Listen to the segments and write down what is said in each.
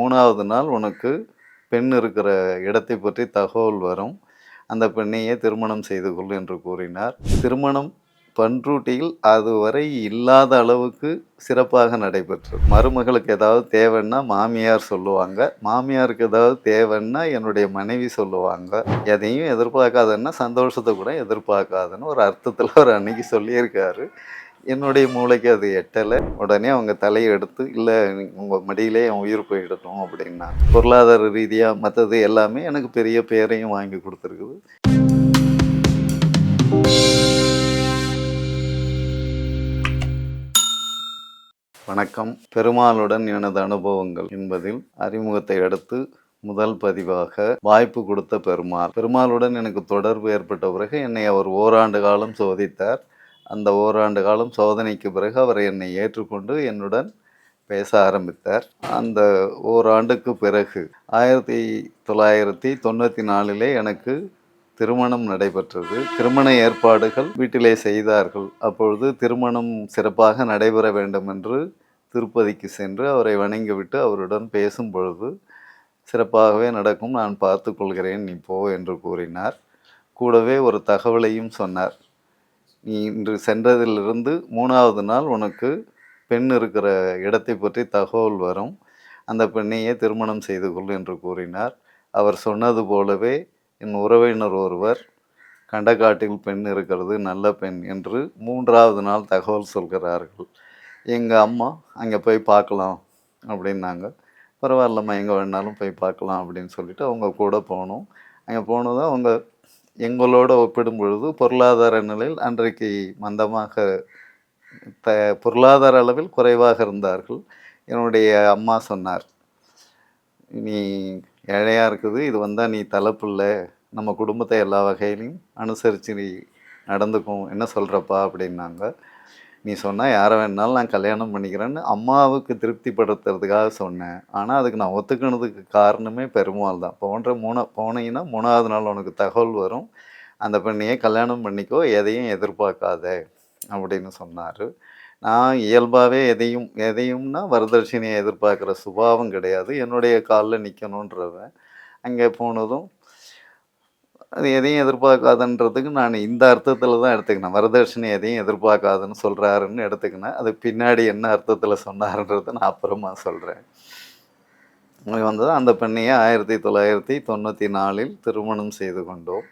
மூணாவது நாள் உனக்கு பெண் இருக்கிற இடத்தை பற்றி தகவல் வரும். அந்த பெண்ணையே திருமணம் செய்து கொள் என்று கூறினார். திருமணம் பன்ருட்டியில் அதுவரை இல்லாத அளவுக்கு சிறப்பாக நடைபெற்றது. மருமகளுக்கு ஏதாவது தேவைன்னா மாமியார் சொல்லுவாங்க. மாமியாருக்கு ஏதாவது தேவைன்னா என்னுடைய மனைவி சொல்லுவாங்க. எதையும் எதிர்பார்க்காதன்னா சந்தோஷத்தை கூட எதிர்பார்க்காதுன்னு ஒரு அர்த்தத்தில் ஒரு அன்னைக்கு சொல்லியிருக்காரு. என்னுடைய மூளைக்கு அது எட்டலை. உடனே அவங்க தலையை எடுத்து இல்லை உங்கள் மடியிலே என் உயிர் போயிடட்டும் அப்படின்னா பொருளாதார ரீதியாக மற்றது எல்லாமே எனக்கு பெரிய பேரையும் வாங்கி கொடுத்துருக்குது. வணக்கம். பெருமாளுடன் எனது அனுபவங்கள் என்பதில் அறிமுகத்தை அடுத்து முதல் பதிவாக வாய்ப்பு கொடுத்த பெருமாள். பெருமாளுடன் எனக்கு தொடர்பு ஏற்பட்ட பிறகு என்னை அவர் ஓராண்டு காலம் சோதித்தார். அந்த ஓராண்டு காலம் சோதனைக்கு பிறகு அவர் என்னை ஏற்றுக்கொண்டு என்னுடன் பேச ஆரம்பித்தார். அந்த ஓராண்டுக்கு பிறகு ஆயிரத்தி தொள்ளாயிரத்தி தொண்ணூற்றி நாலிலே எனக்கு திருமணம் நடைபெற்றது. திருமண ஏற்பாடுகள் வீட்டிலே செய்தார்கள். அப்பொழுது திருமணம் சிறப்பாக நடைபெற வேண்டும் என்று திருப்பதிக்கு சென்று அவரை வணங்கிவிட்டு அவருடன் பேசும் பொழுது சிறப்பாகவே நடக்கும் நான் பார்த்து கொள்கிறேன் நீ போ என்று கூறினார். கூடவே ஒரு தகவலையும் சொன்னார். நீ இன்று சென்றதிலிருந்து மூணாவது நாள் உனக்கு பெண் இருக்கிற இடத்தை பற்றி தகவல் வரும். அந்த பெண்ணையே திருமணம் செய்து கொள் என்று கூறினார். அவர் சொன்னது போலவே என் உறவினர் ஒருவர் கண்டக்காட்டில் பெண் இருக்கிறது நல்ல பெண் என்று மூன்றாவது நாள் தகவல் சொல்கிறார்கள். எங்கள் அம்மா அங்கே போய் பார்க்கலாம் அப்படின்னாங்க. பரவாயில்லம்மா எங்கே வேணாலும் போய் பார்க்கலாம் அப்படின்னு சொல்லிட்டு அவங்க கூட போனோம். அங்கே போனதும் அவங்க எங்களோட ஒப்பிடும் பொழுது பொருளாதார நிலையில் அன்றைக்கு மந்தமாக த பொருளாதார அளவில் குறைவாக இருந்தார்கள். என்னுடைய அம்மா சொன்னார் நீ ஏழையாக இருக்குது இது வந்தால் நீ தலைப்புள்ள நம்ம குடும்பத்தை எல்லா வகையிலையும் அனுசரித்து நீ நடந்துக்கும் என்ன சொல்கிறப்பா அப்படின்னாங்க. நீ சொன்னால் யாரை வேணாலும் நான் கல்யாணம் பண்ணிக்கிறேன்னு அம்மாவுக்கு திருப்திப்படுத்துறதுக்காக சொன்னேன். ஆனால் அதுக்கு நான் ஒத்துக்கினதுக்கு காரணமே பெருமாள் தான். போன்ற மூணு போனீங்கன்னா மூணாவது நாள் உனக்கு தகவல் வரும். அந்த பெண்ணையே கல்யாணம் பண்ணிக்கோ எதையும் எதிர்பார்க்காத அப்படின்னு சொன்னார். நான் இயல்பாகவே எதையும் எதையும்னா வரதட்சணையை எதிர்பார்க்குற சுபாவம் கிடையாது. என்னுடைய காலில் நிற்கணுன்றவன் அங்கே போனதும் அது எதையும் எதிர்பார்க்காதுன்றதுக்கு நான் இந்த அர்த்தத்தில் தான் எடுத்துக்கினேன். வரதட்சணை எதையும் எதிர்பார்க்காதுன்னு சொல்கிறாருன்னு எடுத்துக்கினேன். அது பின்னாடி என்ன அர்த்தத்தில் சொன்னார்ன்றதை நான் அப்புறமா சொல்கிறேன் வந்தது அந்த பெண்ணையை ஆயிரத்தி தொள்ளாயிரத்தி தொண்ணூற்றி நாலில் திருமணம் செய்து கொண்டோம்.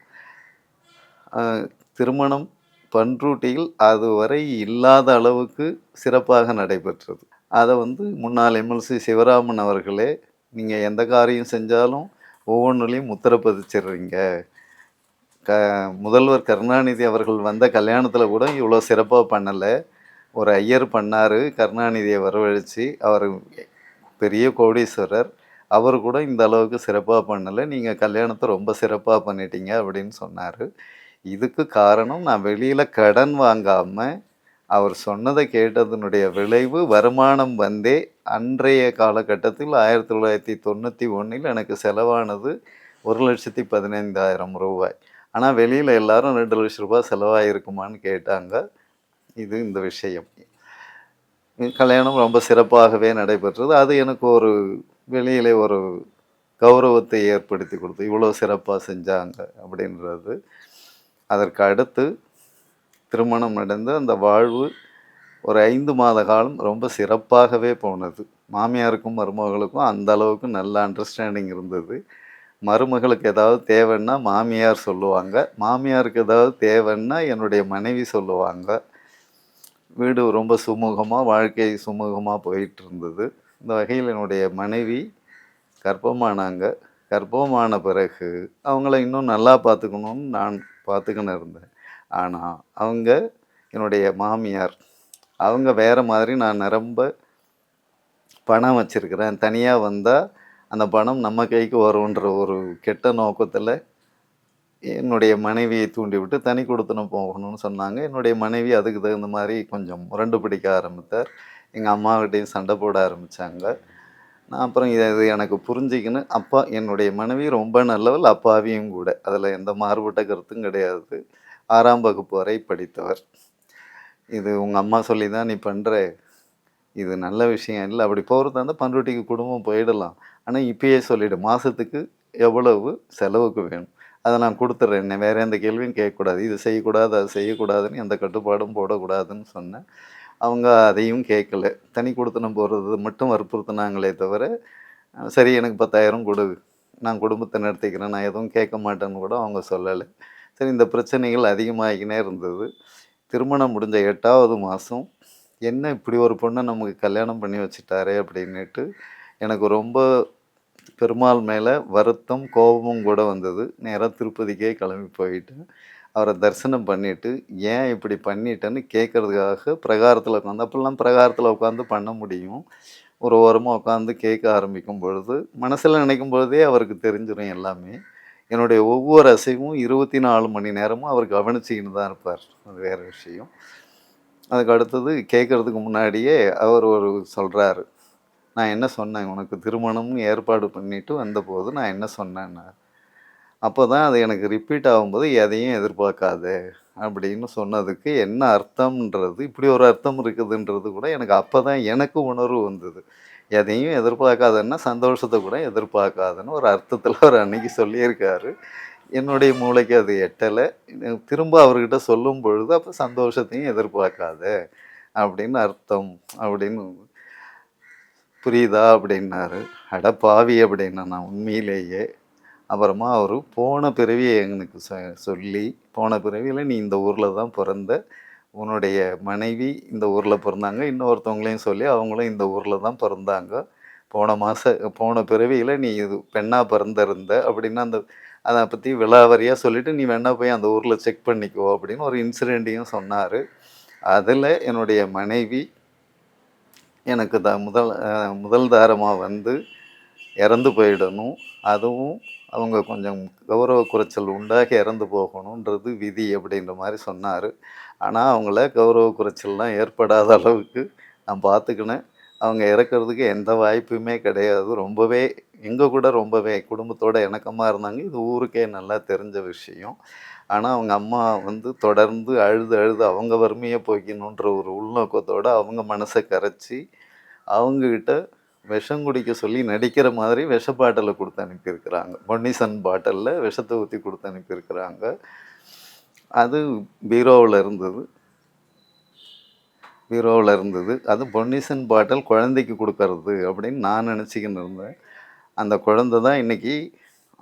திருமணம் பன்ருட்டியில் அதுவரை இல்லாத அளவுக்கு சிறப்பாக நடைபெற்றது. அதை வந்து முன்னாள் எம்எல்சி சிவராமன் அவர்களே நீங்கள் எந்த காரியம் செஞ்சாலும் ஒவ்வொன்றுலேயும் முத்திரப்பதிச்சிடுறீங்க க முதல்வர் கருணாநிதி அவர்கள் வந்த கல்யாணத்தில் கூட இவ்வளோ சிறப்பாக பண்ணலை. ஒரு ஐயர் பண்ணார் கருணாநிதியை வரவழைச்சி அவர் பெரிய கோடீஸ்வரர். அவர் கூட இந்த அளவுக்கு சிறப்பாக பண்ணலை. நீங்கள் கல்யாணத்தை ரொம்ப சிறப்பாக பண்ணிட்டீங்க அப்படின்னு சொன்னார். இதுக்கு காரணம் நான் வெளியில் கடன் வாங்காமல் அவர் சொன்னதை கேட்டதனுடைய விளைவு வருமானம் வந்தே அன்றைய காலகட்டத்தில் ஆயிரத்தி தொள்ளாயிரத்தி தொண்ணூற்றி ஒன்றில் எனக்கு செலவானது ஒரு லட்சத்தி பதினைந்தாயிரம் ரூபாய். ஆனால் வெளியில் எல்லாரும் ரெண்டு லட்ச ரூபாய் செலவாயிருக்குமான்னு கேட்டாங்க. இது இந்த விஷயம். கல்யாணம் ரொம்ப சிறப்பாகவே நடைபெற்றது. அது எனக்கு ஒரு வெளியிலே ஒரு கௌரவத்தை ஏற்படுத்தி கொடுத்து இவ்வளோ சிறப்பாக செஞ்சாங்க அப்படின்றது. அதற்கு அடுத்து திருமணம் நடந்து அந்த வாழ்வு ஒரு ஐந்து மாத காலம் ரொம்ப சிறப்பாகவே போனது. மாமியாருக்கும் மருமகளுக்கும் அந்த அளவுக்கு நல்ல அண்டர்ஸ்டாண்டிங் இருந்தது. மருமகளுக்கு ஏதாவது தேவைன்னா மாமியார் சொல்லுவாங்க. மாமியாருக்கு ஏதாவது தேவைன்னா என்னுடைய மனைவி சொல்லுவாங்க. வீடு ரொம்ப சுமூகமாக வாழ்க்கை சுமூகமாக போயிட்டு இருந்தது இந்த வகையில் என்னுடைய மனைவி கர்ப்பமானாங்க. கர்ப்பமான பிறகு அவங்கள இன்னும் நல்லா பார்த்துக்கணுன்னு நான் பார்த்துக்கின்னு இருந்தேன். ஆனால் அவங்க என்னுடைய மாமியார் அவங்க வேறு மாதிரி நான் நிரம்ப பணம் வச்சுருக்கிறேன். தனியாக வந்தால் அந்த பணம் நம்ம கைக்கு வரும்ன்ற ஒரு கெட்ட நோக்கத்தில் என்னுடைய மனைவியை தூண்டிவிட்டு தனி கொடுத்தனம் போகணும்னு சொன்னாங்க. என்னுடைய மனைவி அதுக்கு தகுந்த மாதிரி கொஞ்சம் முரண்டு பிடிக்க ஆரம்பித்தார். எங்கள் அம்மாக்கிட்டையும் சண்டை போட ஆரம்பித்தாங்க நான் அப்புறம் இதை இது எனக்கு புரிஞ்சிக்கின்னு அப்பா என்னுடைய மனைவி ரொம்ப நல்லவள் அப்பாவியும் கூட. அதில் எந்த மாறுபட்ட கருத்தும் கிடையாது. ஆறாம் வகுப்பு வரை படித்தவர். இது உங்கள் அம்மா சொல்லி தான் நீ பண்ணுற இது நல்ல விஷயம். இல்லை அப்படி போகிறதா இருந்தால் பண்ருட்டிக்கு குடும்பம் போயிடலாம். ஆனால் இப்பயே சொல்லிவிடு மாதத்துக்கு எவ்வளவு செலவுக்கு வேணும்? அதை நான் கொடுத்துட்றேன் என்ன வேறு எந்த கேள்வியும் கேட்கக்கூடாது. இது செய்யக்கூடாது அது செய்யக்கூடாதுன்னு எந்த கட்டுப்பாடும் போடக்கூடாதுன்னு சொன்னேன். அவங்க அதையும் கேட்கல. தனி கொடுத்தனம் போகிறது மட்டும் வற்புறுத்தினாங்களே தவிர சரி எனக்கு பத்தாயிரம் கொடு. நான் குடும்பத்தை நடத்திக்கிறேன் நான் எதுவும் கேட்க மாட்டேன்னு கூட அவங்க சொல்லலை. சரி இந்த பிரச்சனைகள் அதிகமாகிக்கினே இருந்தது. திருமணம் முடிஞ்ச எட்டாவது மாதம் என்ன இப்படி ஒரு பொண்ணை நமக்கு கல்யாணம் பண்ணி வச்சுட்டாரே அப்படின்னுட்டு எனக்கு ரொம்ப பெருமாள் மேலே வருத்தம் கோபமும் கூட வந்தது. நேராக திருப்பதிக்கே கிளம்பி போயிட்டேன். அவரை தரிசனம் பண்ணிவிட்டு ஏன் இப்படி பண்ணிட்டேன்னு கேட்கறதுக்காக பிரகாரத்தில் உட்காந்து அப்போல்லாம் பிரகாரத்தில் உட்காந்து பண்ண முடியும். ஒரு ஓரமாக உட்காந்து கேட்க ஆரம்பிக்கும் பொழுது மனசில் நினைக்கும் பொழுதே அவருக்கு தெரிஞ்சிடும் எல்லாமே. என்னுடைய ஒவ்வொரு அசைவும் இருபத்தி நாலு மணி நேரமும் அவர் கவனிச்சிக்கின்னு தான் இருப்பார். அது வேறு விஷயம். அதுக்கு அடுத்தது கேட்குறதுக்கு முன்னாடியே அவர் ஒரு சொல்கிறாரு நான் என்ன சொன்னேன்? உனக்கு திருமணம்னு ஏற்பாடு பண்ணிட்டு வந்தபோது நான் என்ன சொன்னேன்னா அப்போ தான் அது எனக்கு ரிப்பீட் ஆகும்போது எதையும் எதிர்பார்க்காத அப்படின்னு சொன்னதுக்கு என்ன அர்த்தம்ன்றது இப்படி ஒரு அர்த்தம் இருக்குதுன்றது கூட எனக்கு அப்போ தான் எனக்கு உணர்வு வந்தது. எதையும் எதிர்பார்க்காதன்னா சந்தோஷத்தை கூட எதிர்பார்க்காதுன்னு ஒரு அர்த்தத்தில் அவர் அன்னைக்கு சொல்லியிருக்காரு. என்னுடைய மூளைக்கு அது எட்டலை. திரும்ப அவர்கிட்ட சொல்லும் பொழுது அப்போ சந்தோஷத்தையும் எதிர்பார்க்காத அப்படின்னு அர்த்தம் அப்படின்னு புரியுதா அப்படின்னாரு. அட பாவி அப்படின்னா நான் உண்மையிலேயே அப்புறமா அவர் போன பிறவியை எனக்கு சொ சொல்லி போன பிறவியில் நீ இந்த ஊரில் தான் பிறந்த உன்னுடைய மனைவி இந்த ஊரில் பிறந்தாங்க இன்னொருத்தவங்களையும் சொல்லி அவங்களும் இந்த ஊரில் தான் பிறந்தாங்க. போன மாத போன பிறவியில் நீ இது பெண்ணாக பிறந்திருந்த அப்படின்னு அந்த அதை பற்றி விலாவரியாக சொல்லிவிட்டு நீ வேணால் போய் அந்த ஊரில் செக் பண்ணிக்குவோம் அப்படின்னு ஒரு இன்சிடெண்ட்டையும் சொன்னார். அதில் என்னுடைய மனைவி எனக்கு த முதல் முதல் தாரமாக வந்து இறந்து போயிடணும். அதுவும் அவங்க கொஞ்சம் கௌரவ குறைச்சல் உண்டாகி இறந்து போகணுன்றது விதி அப்படின்ற மாதிரி சொன்னார். ஆனால் அவங்கள கௌரவ குறைச்சல்லாம் ஏற்படாத அளவுக்கு நான் பார்த்துக்கினேன் அவங்க இறக்கிறதுக்கு எந்த வாய்ப்புமே கிடையாது. ரொம்பவே எங்கள் கூட ரொம்பவே குடும்பத்தோட இணக்கமாக இருந்தாங்க. இது ஊருக்கே நல்லா தெரிஞ்ச விஷயம். ஆனால் அவங்க அம்மா வந்து தொடர்ந்து அழுது அழுது அவங்க வறுமையை போய்க்கணுன்ற ஒரு உள்நோக்கத்தோடு அவங்க மனசை கரைச்சி அவங்கக்கிட்ட விஷம் குடிக்க சொல்லி நடிக்கிற மாதிரி விஷ பாட்டிலை கொடுத்து அனுப்பியிருக்கிறாங்க. பொன்னிசன் பாட்டிலில் விஷத்தை ஊற்றி கொடுத்து அனுப்பியிருக்கிறாங்க. அது பீரோவில் இருந்தது. பீரோவில் இருந்தது. அது பொன்னிசன் பாட்டில் குழந்தைக்கு கொடுக்கறது அப்படின்னு நான் நினச்சிக்கின்னு இருந்தேன். அந்த குழந்தை தான் இன்றைக்கி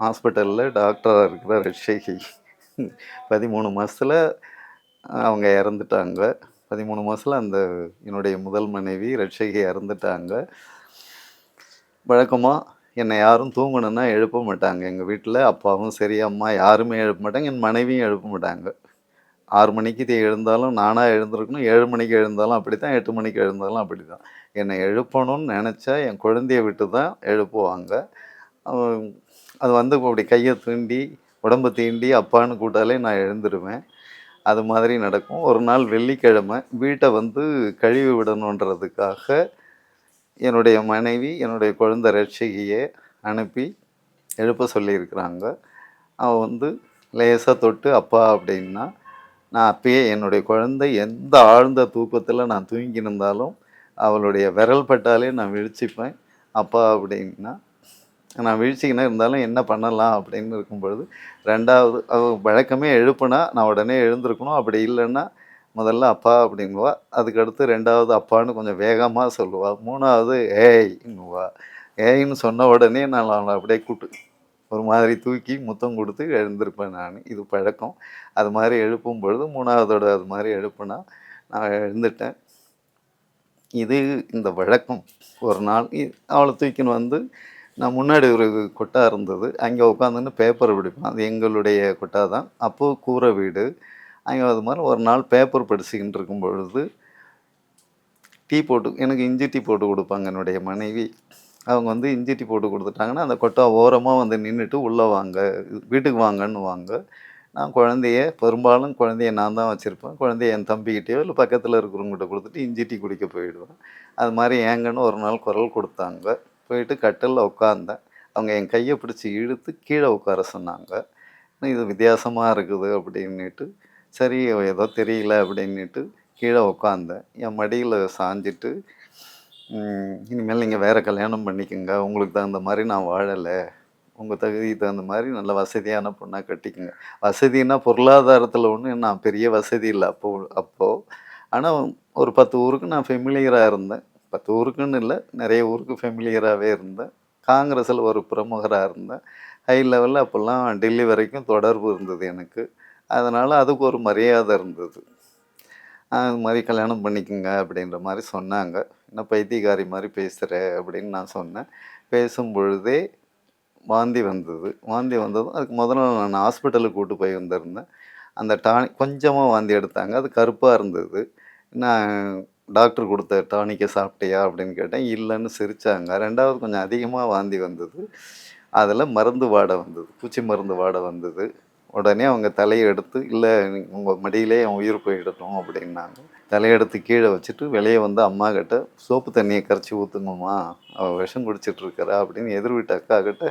ஹாஸ்பிட்டலில் டாக்டராக இருக்கிற ரட்சகி பதிமூணு மாதத்தில் அவங்க இறந்துட்டாங்க. பதிமூணு மாதத்தில் அந்த என்னுடைய முதல் மனைவி ரட்சகி இறந்துட்டாங்க. வழக்கமாக என்னை யாரும் தூங்கணுன்னா எழுப்ப மாட்டாங்க. எங்கள் வீட்டில் அப்பாவும் சரி அம்மா யாருமே எழுப்ப மாட்டாங்க. என் மனைவியும் எழுப்ப மாட்டாங்க. ஆறு மணிக்கு இது எழுந்தாலும் நானாக எழுந்திருக்கணும். ஏழு மணிக்கு எழுந்தாலும் அப்படி தான் எட்டு மணிக்கு எழுந்தாலும் அப்படி தான் என்னை எழுப்பணும்னு நினச்சா என் குழந்தைய விட்டு தான் எழுப்புவாங்க அது வந்து அப்படி கையை தூண்டி உடம்பு தீண்டி அப்பான்னு கூட்டாலே நான் எழுந்துருவேன். அது மாதிரி நடக்கும். ஒரு நாள் வெள்ளிக்கிழமை வீட்டை வந்து கழுவி விடணுன்றதுக்காக என்னுடைய மனைவி என்னுடைய குழந்தை ரட்சகியை அனுப்பி எழுப்ப சொல்லியிருக்கிறாங்க. அவள் வந்து லேசாக தொட்டு அப்பா அப்படின்னா நான் அப்பயே என்னுடைய குழந்தை எந்த ஆழ்ந்த தூக்கத்தில் நான் தூங்கின்னு இருந்தாலும் அவளுடைய விரல் பட்டாலே நான் விழிச்சிப்பேன். அப்பா அப்படின்னா நான் வீழ்ச்சிக்குனா இருந்தாலும் என்ன பண்ணலாம் அப்படின்னு இருக்கும் பொழுது ரெண்டாவது அது வழக்கமே எழுப்புனா நான் உடனே எழுந்திருக்கணும். அப்படி இல்லைன்னா முதல்ல அப்பா அப்படிங்குவா. அதுக்கடுத்து ரெண்டாவது அப்பான்னு கொஞ்சம் வேகமாக சொல்லுவா. மூணாவது ஏய்ங்குவா ஏய்ன்னு சொன்ன உடனே நான் அவளை அப்படியே கூட்டு ஒரு மாதிரி தூக்கி முத்தம் கொடுத்து எழுந்திருப்பேன் நான். இது பழக்கம். அது மாதிரி எழுப்பும் பொழுது மூணாவதோட அது மாதிரி எழுப்புனா நான் எழுந்துட்டேன். இது இந்த வழக்கம். ஒரு நாள் இ- அவளை தூக்கின்னு வந்து நான் முன்னாடி ஒரு கொட்டா இருந்தது. அங்கே உட்காந்துன்னு பேப்பர் பிடிப்பேன். அது எங்களுடைய கொட்டா தான். அப்போது கூரை வீடு. அங்கே அது மாதிரி ஒரு நாள் பேப்பர் படிச்சுக்கிட்டு இருக்கும் பொழுது டீ போட்டு எனக்கு இஞ்சி டீ போட்டு கொடுப்பாங்க என்னுடைய மனைவி. அவங்க வந்து இஞ்சி டீ போட்டு கொடுத்துட்டாங்கன்னா அந்த கொட்டா ஓரமாக வந்து நின்றுட்டு உள்ளே வாங்க வீட்டுக்கு வாங்கன்னு வாங்க. நான் குழந்தைய பெரும்பாலும் குழந்தைய நான் தான் வச்சுருப்பேன். குழந்தைய என் தம்பிக்கிட்டேயோ இல்லை பக்கத்தில் இருக்கிறவங்ககிட்ட கொடுத்துட்டு இஞ்சி டீ குடிக்க போயிடுவேன். அது மாதிரி ஏங்கன்னு ஒரு நாள் குரல் கொடுத்தாங்க. போயிட்டு கட்டிலில் உட்காந்தேன் அவங்க என் கையை பிடிச்சி இழுத்து கீழே உட்கார சொன்னாங்க. இது வித்தியாசமாக இருக்குது அப்படின்னுட்டு சரி ஏதோ தெரியல அப்படின்னுட்டு கீழே உட்காந்தேன் என் மடியில் சாஞ்சிட்டு இனிமேல் நீங்கள் வேறு கல்யாணம் பண்ணிக்கோங்க. உங்களுக்கு தகுந்த மாதிரி நான் வாழலை. உங்கள் தகுதிக்கு தகுந்த மாதிரி நல்ல வசதியான பொண்ணாக கட்டிக்கோங்க. வசதின்னா பொருளாதாரத்தில் ஒன்றும் நான் பெரிய வசதி இல்லை அப்போ அப்போது ஆனால் ஒரு பத்து ஊருக்கு நான் ஃபெமிலியராக இருந்தேன். பத்து ஊருக்குன்னு இல்லை நிறைய ஊருக்கு ஃபெமிலியராகவே இருந்தேன். காங்கிரஸில் ஒரு பிரமுகராக இருந்தேன். ஹை லெவலில் அப்போல்லாம் டெல்லி வரைக்கும் தொடர்பு இருந்தது எனக்கு. அதனால் அதுக்கு ஒரு மரியாதை இருந்தது. அது மாதிரி கல்யாணம் பண்ணிக்கோங்க அப்படின்ற மாதிரி சொன்னாங்க. என்ன பைத்தியக்காரி மாதிரி பேசுகிற அப்படின்னு நான் சொன்னேன். பேசும் பொழுதே வாந்தி வந்தது. வாந்தி வந்ததும் அதுக்கு முதல்ல நான் ஹாஸ்பிட்டலுக்கு கூட்டு போய் வந்திருந்தேன். அந்த டானி கொஞ்சமாக வாந்தி எடுத்தாங்க. அது கருப்பாக இருந்தது. நான் டாக்டர் கொடுத்த டானிக்கை சாப்பிட்டியா அப்படின்னு கேட்டேன். இல்லைன்னு சிரித்தாங்க ரெண்டாவது கொஞ்சம் அதிகமாக வாந்தி வந்தது. அதில் மருந்து வாடை வந்தது. பூச்சி மருந்து வாடை வந்தது. உடனே அவங்க தலையை எடுத்து இல்லை உங்கள் மடியிலே என் உயிர் போயிடட்டும் அப்படின்னாங்க. தலையெடுத்து கீழே வச்சுட்டு வெளியே வந்து அம்மா கிட்ட சோப்பு தண்ணியை கரைச்சி ஊற்றுங்கம்மா அவள் விஷம் குடிச்சிட்ருக்கிறா அப்படின்னு எதிர் வீட்டு அக்கா கிட்ட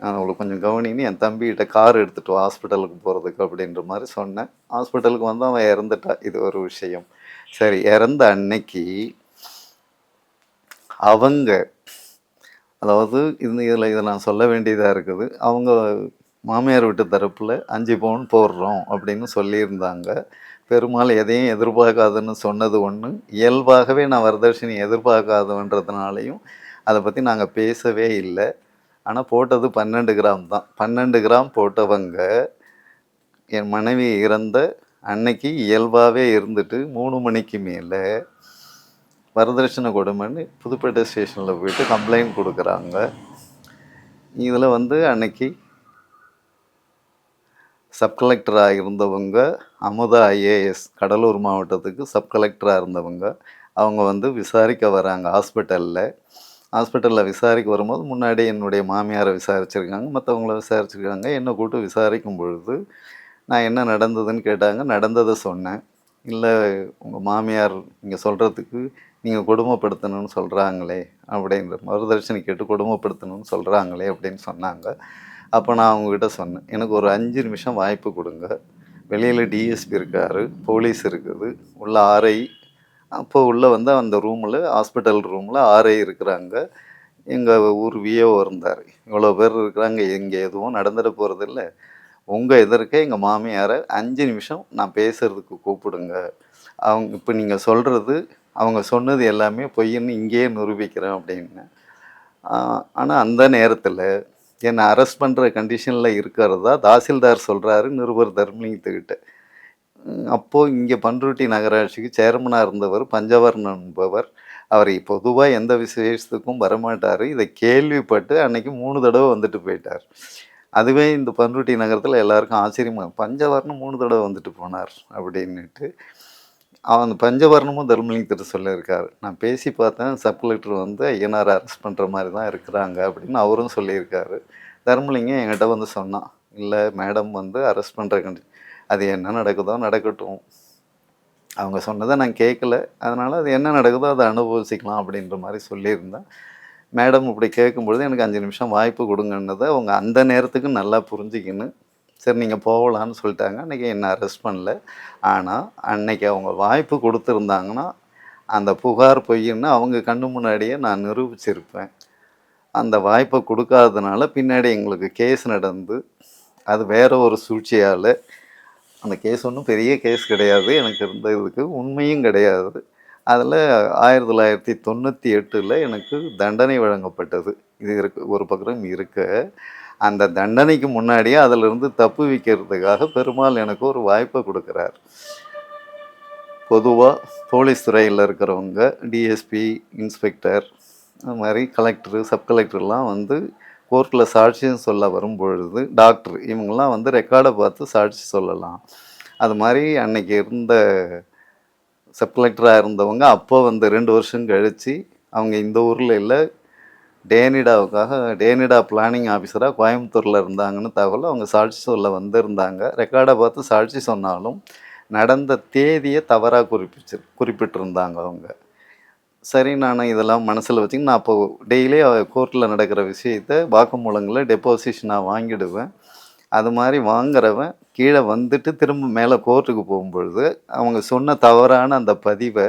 "நான் அவளை கொஞ்சம் கவனின்னு என் தம்பிகிட்ட கார் எடுத்துகிட்டு ஹாஸ்பிட்டலுக்கு போகிறதுக்கு அப்படின்ற மாதிரி சொன்னேன். ஹாஸ்பிட்டலுக்கு வந்து அவன் இறந்துட்டா. இது ஒரு விஷயம். சரி இறந்த அன்னைக்கு அவங்க அதாவது இந்த இதில் இதை நான் சொல்ல வேண்டியதாக இருக்குது. அவங்க மாமியார் வீட்டு தரப்பில் அஞ்சு பவுன் போடுறோம் அப்படின்னு சொல்லியிருந்தாங்க. பெருமாள் எதையும் எதிர்பார்க்காதுன்னு சொன்னது ஒன்று இயல்பாகவே நான் வரதட்சணை எதிர்பார்க்காதுன்றதுனாலையும் அதை பற்றி நாங்கள் பேசவே இல்லை. ஆனால் போட்டது பன்னெண்டு கிராம் தான். பன்னெண்டு கிராம் போட்டவங்க என் மனைவி இறந்த அன்னைக்கு இயல்பாகவே இருந்துட்டு மூணு மணிக்கு மேலே வரதட்சணை கொடுமைன்னு புதுப்பேட்டை ஸ்டேஷனில் போயிட்டு கம்ப்ளைண்ட் கொடுக்குறாங்க. இதில் வந்து அன்னைக்கு சப் கலெக்டராக இருந்தவங்க அமுதா ஐஏஎஸ் கடலூர் மாவட்டத்துக்கு சப் கலெக்டராக இருந்தவங்க அவங்க வந்து விசாரிக்க வராங்க ஹாஸ்பிட்டலில். ஹாஸ்பிட்டலில் விசாரிக்க வரும்போது முன்னாடி என்னுடைய மாமியாரை விசாரிச்சிருக்காங்க மற்றவங்கள விசாரிச்சிருக்காங்க என்னை கூப்பிட்டு விசாரிக்கும் பொழுது நான் என்ன நடந்ததுன்னு கேட்டாங்க. நடந்ததை சொன்னேன். இல்லை உங்கள் மாமியார் நீங்கள் சொல்கிறதுக்கு நீங்கள் கொடுமைப்படுத்தணும்னு சொல்கிறாங்களே அப்படின்ற மறுதர்ஷனி கேட்டு கொடுமைப்படுத்தணும்னு சொல்கிறாங்களே அப்படின்னு சொன்னாங்க. அப்போ நான் அவங்கக்கிட்ட சொன்னேன். எனக்கு ஒரு அஞ்சு நிமிஷம் வாய்ப்பு கொடுங்க. வெளியில் டிஎஸ்பி இருக்கார் போலீஸ் இருக்குது. உள்ள ஆர்ஐ அப்போ உள்ளே வந்து அந்த ரூமில் ஹாஸ்பிட்டல் ரூமில் ஆர்ஐ இருக்கிறாங்க. எங்கள் ஊர் விஏஓ இருந்தார். இவ்வளோ பேர் இருக்கிறாங்க. இங்கே எதுவும் நடந்துட போகிறதில்ல உங்கள் எதிர்க்க எங்கள் மாமியாரை அஞ்சு நிமிஷம் நான் பேசுகிறதுக்கு கூப்பிடுங்க. அவங்க இப்போ நீங்கள் சொல்கிறது அவங்க சொன்னது எல்லாமே பொய்ன்னு இங்கேயே நிரூபிக்கிறேன் அப்படின்னு. ஆனால் அந்த நேரத்தில் என்னை அரெஸ்ட் பண்ணுற கண்டிஷனில் இருக்கிறதா தாசில்தார் சொல்கிறாரு நிருபர் தர்மலிங்கத்துக்கிட்ட. அப்போது இங்கே பண்ருட்டி நகராட்சிக்கு சேர்மனாக இருந்தவர் பஞ்சவர்ணன் என்பவர் அவர் பொதுவாக எந்த விசேஷத்துக்கும் வரமாட்டார். இதை கேள்விப்பட்டு அன்னைக்கு மூணு தடவை வந்துட்டு போயிட்டார். அதுவே இந்த பண்ருட்டி நகரத்தில் எல்லாருக்கும் ஆச்சரியமா பஞ்சவர்ணம் மூணு தடவை வந்துட்டு போனார் அப்படின்னுட்டு அவன் பஞ்சவர்ணமும் தர்மலிங்கத்திட்ட சொல்லியிருக்காரு. நான் பேசி பார்த்தேன் சப் கலெக்டர் வந்து ஐயனார் அரெஸ்ட் பண்ணுற மாதிரி தான் இருக்கிறாங்க அப்படின்னு அவரும் சொல்லியிருக்காரு. தர்மலிங்கம் என்கிட்ட வந்து சொன்னான் இல்லை மேடம் வந்து அரெஸ்ட் பண்ணுற அது என்ன நடக்குதோ நடக்கட்டும். அவங்க சொன்னதை நான் கேட்கல அதனால் அது என்ன நடக்குதோ அதை அனுபவிச்சுக்கலாம் அப்படின்ற மாதிரி சொல்லியிருந்தேன். மேடம் இப்படி கேட்கும்பொழுது எனக்கு அஞ்சு நிமிஷம் வாய்ப்பு கொடுங்கன்னதை அவங்க அந்த நேரத்துக்கு நல்லா புரிஞ்சுக்கின்னு சரி நீங்கள் போகலான்னு சொல்லிட்டாங்க. அன்றைக்கி என்னை அரெஸ்ட் பண்ணல. ஆனால் அன்னைக்கு அவங்க வாய்ப்பு கொடுத்துருந்தாங்கன்னா அந்த புகார் பொய்ன்னு அவங்க கண்ணு முன்னாடியே நான் நிரூபிச்சிருப்பேன். அந்த வாய்ப்பை கொடுக்காததுனால பின்னாடி எங்களுக்கு கேஸ் நடந்து அது வேற ஒரு சூழ்ச்சியால் அந்த கேஸ் ஒன்றும் பெரிய கேஸ் கிடையாது. எனக்கு இருந்ததுக்கு உண்மையும் கிடையாது. அதில் ஆயிரத்தி தொள்ளாயிரத்தி தொண்ணூற்றி எட்டில் எனக்கு தண்டனை வழங்கப்பட்டது. இது இருக்கு ஒரு பக்கம் இருக்க. அந்த தண்டனைக்கு முன்னாடியே அதிலிருந்து தப்பு வைக்கிறதுக்காக பெருமாள் எனக்கு ஒரு வாய்ப்பை கொடுக்குறார். பொதுவாக போலீஸ் துறையில் இருக்கிறவங்க டிஎஸ்பி இன்ஸ்பெக்டர் அது மாதிரி கலெக்டரு சப் கலெக்டர்லாம் வந்து கோர்ட்டில் சாட்சியம் சொல்ல வரும்பொழுது டாக்டர் இவங்கெல்லாம் வந்து ரெக்கார்டை பார்த்து சாட்சி சொல்லலாம். அது மாதிரி அன்னைக்கு இருந்த சப் கலெக்டராக இருந்தவங்க அப்போ வந்து ரெண்டு வருஷம் கழித்து அவங்க இந்த ஊரில் இல்லை டேனிடாவுக்காக டேனிடா பிளானிங் ஆஃபீஸராக கோயம்புத்தூரில் இருந்தாங்கன்னு தகவல் அவங்க சாட்சி சொல்ல வந்திருந்தாங்க. ரெக்கார்டை பார்த்து சாட்சி சொன்னாலும் நடந்த தேதியை தவறாக குறிப்பிச்சு குறிப்பிட்டிருந்தாங்க அவங்க. சரி நான் இதெல்லாம் மனசில் வச்சுக்கின்னு நான் அப்போ டெய்லி கோர்ட்டில் நடக்கிற விஷயத்த வாக்குமூலங்களை டெப்போசிஷனாக வாங்கிடுவேன். அது மாதிரி வாங்குறவன் கீழே வந்துட்டு திரும்ப மேலே கோர்ட்டுக்கு போகும்பொழுது அவங்க சொன்ன தவறான அந்த பதிவை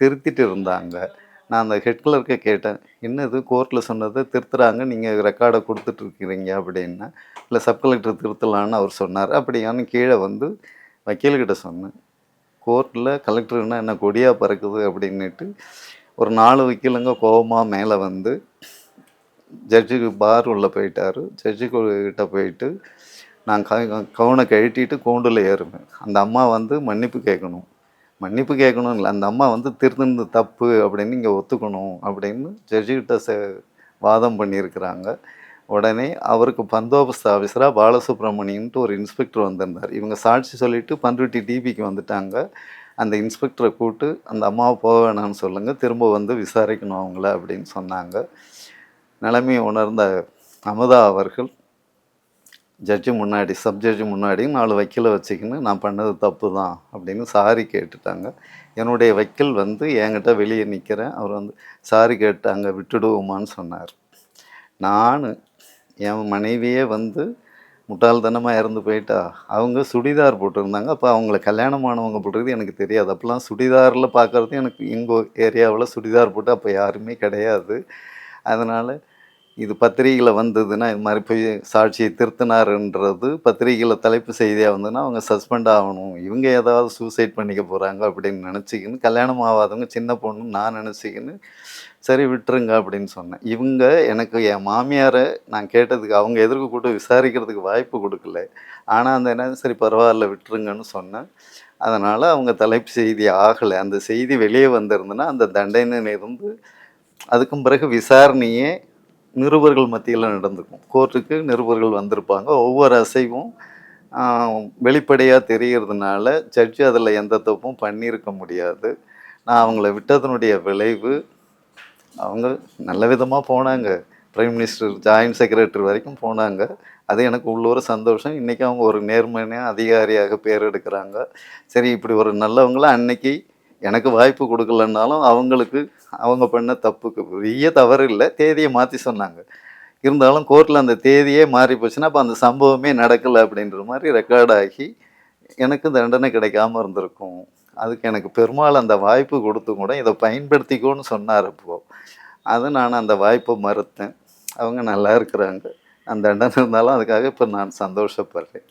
திருத்திட்டு இருந்தாங்க. நான் அந்த ஹெட் கிளர்க்கை கேட்டேன் என்னது கோர்ட்டில் சொன்னதை திருத்துறாங்க நீங்கள் ரெக்கார்டை கொடுத்துட்ருக்கிறீங்க அப்படின்னா? இல்லை சப் கலெக்டர் திருத்தலான்னு அவர் சொன்னார். அப்படியான்னு கீழே வந்து வக்கீல்கிட்ட சொன்னேன். கோர்ட்டில் கலெக்டர்னா என்ன கொடியாக பறக்குது? அப்படின்னுட்டு ஒரு நாலு வக்கீலுங்க கோபமாக மேலே வந்து ஜட்ஜுக்கு பார் உள்ளே போயிட்டார். ஜட்ஜு கிட்ட போயிட்டு நான் க கவுனை கழட்டிட்டு கூண்டில் ஏறுவேன். அந்த அம்மா வந்து மன்னிப்பு கேட்கணும். மன்னிப்பு கேட்கணும் இல்லை அந்த அம்மா வந்து திருந்திருந்த தப்பு அப்படின்னு இங்கே ஒத்துக்கணும் அப்படின்னு ஜட்ஜிகிட்ட சே வாதம் பண்ணியிருக்கிறாங்க. உடனே அவருக்கு பந்தோபஸ்து ஆஃபீஸராக பாலசுப்ரமணியன்ட்டு ஒரு இன்ஸ்பெக்டர் வந்திருந்தார். இவங்க சாட்சி சொல்லிவிட்டு பண்ருட்டி டிபிக்கு வந்துட்டாங்க. அந்த இன்ஸ்பெக்டரை கூப்பிட்டு அந்த அம்மாவை போக வேணாம்னு சொல்லுங்கள் திரும்ப வந்து விசாரிக்கணும் அவங்கள அப்படின்னு சொன்னாங்க. நிலைமையை உணர்ந்த அமுதா அவர்கள் ஜட்ஜு முன்னாடி சப் ஜட்ஜு முன்னாடி நாலு வக்கீலை வச்சுக்கின்னு நான் பண்ணது தப்பு தான் அப்படின்னு சாரி கேட்டுட்டாங்க. என்னுடைய வக்கீல் வந்து என்கிட்ட வெளியே நிற்கிறேன் அவர் வந்து சாரி கேட்டாங்க விட்டுடுவோமான்னு சொன்னார். நான் என் மனைவியே வந்து முட்டாள்தனமாக இறந்து போயிட்டா. அவங்க சுடிதார் போட்டிருந்தாங்க. அப்போ அவங்கள கல்யாணம் ஆனவங்க போடுறது எனக்கு தெரியாது. அப்போல்லாம் சுடிதாரில் பார்க்குறது எனக்கு எங்கள் ஏரியாவில் சுடிதார் போட்டு அப்போ யாருமே கிடையாது. அதனால் இது பத்திரிகையில் வந்ததுன்னா இது மாதிரி போய் சாட்சியை திருத்தினாருன்றது பத்திரிகையில் தலைப்பு செய்தியாக வந்ததுன்னா அவங்க சஸ்பெண்ட் ஆகணும். இவங்க ஏதாவது சூசைட் பண்ணிக்க போகிறாங்க அப்படின்னு நினச்சிக்கின்னு கல்யாணம் ஆகாதவங்க சின்ன பொண்ணு நான் நினச்சிக்கின்னு சரி விட்டுருங்க அப்படின்னு சொன்னேன். இவங்க எனக்கு என் மாமியாரை நான் கேட்டதுக்கு அவங்க எதிர்க்கு கூட்டு விசாரிக்கிறதுக்கு வாய்ப்பு கொடுக்கல. ஆனால் அந்த என்ன சரி பரவாயில்ல விட்டுருங்கன்னு சொன்னேன். அதனால் அவங்க தலைப்பு செய்தி ஆகலை. அந்த செய்தி வெளியே வந்திருந்ததுன்னா அந்த தண்டனை இருந்து அதுக்கும் பிறகு விசாரணையே நிருபர்கள் மத்தியில் நடந்திருக்கும் கோர்ட்டுக்கு நிருபர்கள் வந்திருப்பாங்க. ஒவ்வொரு அசைவும் வெளிப்படையாக தெரிகிறதுனால ஜட்ஜு அதில் எந்த தப்பும் பண்ணியிருக்க முடியாது. நான் அவங்கள விட்டதனுடைய விளைவு அவங்க நல்ல விதமாக போனாங்க. பிரைம் மினிஸ்டர் ஜாயின்ட் செக்ரட்டரி வரைக்கும் போனாங்க. அது எனக்கு உள்ளூர் சந்தோஷம். இன்றைக்கி அவங்க ஒரு நேர்மையான அதிகாரியாக பேர் எடுக்கிறாங்க. சரி இப்படி ஒரு நல்லவங்கள அன்னைக்கு எனக்கு வாய்ப்பு கொடுக்கலன்னாலும் அவங்களுக்கு அவங்க பண்ண தப்புக்கு பெரிய தவறு இல்லை. தேதியை மாற்றி சொன்னாங்க. இருந்தாலும் கோர்ட்டில் அந்த தேதியே மாறி போச்சுன்னா அப்போ அந்த சம்பவமே நடக்கலை அப்படின்ற மாதிரி ரெக்கார்ட் ஆகி எனக்கு தண்டனை கிடைக்காம இருந்திருக்கும். அதுக்கு எனக்கு பெருமாள் அந்த வாய்ப்பு கொடுத்து கூட இதை பயன்படுத்திக்கோன்னு சொன்னார் அப்போது அது நான் அந்த வாய்ப்பை மறுத்தேன். அவங்க நல்லா இருக்கிறாங்க. அந்த தண்டனை இருந்தாலும் அதுக்காக இப்போ நான் சந்தோஷப்படுறேன்.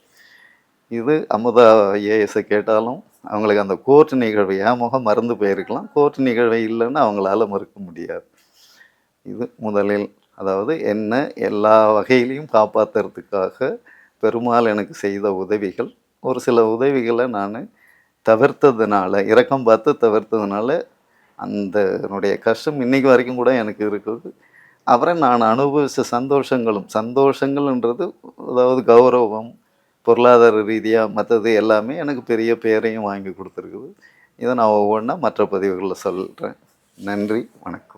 இது அமுதா ஏஎஸை கேட்டாலும் அவங்களுக்கு அந்த கோர்ட் நிகழ்வு ஏமுகம் மறந்து போயிருக்கலாம். கோர்ட் நிகழ்வு இல்லைன்னு அவங்களால மறுக்க முடியாது. இது முதலில் அதாவது என்ன எல்லா வகையிலையும் காப்பாற்றுறதுக்காக பெருமாள் எனக்கு செய்த உதவிகள். ஒரு சில உதவிகளை நான் தவிர்த்ததுனால இரக்கம் பார்த்து தவிர்த்ததுனால அந்த என்னுடைய கஷ்டம் இன்னைக்கு வரைக்கும் கூட எனக்கு இருக்குது. அப்புறம் நான் அனுபவித்த சந்தோஷங்களும் சந்தோஷங்கள்ன்றது அதாவது கௌரவம் பொருளாதார ரீதியாக மற்றது எல்லாமே எனக்கு பெரிய பேரையும் வாங்கி கொடுத்துருக்குது. இதை நான் ஒவ்வொன்றா மற்ற பதிவுகளில் சொல்கிறேன் நன்றி வணக்கம்.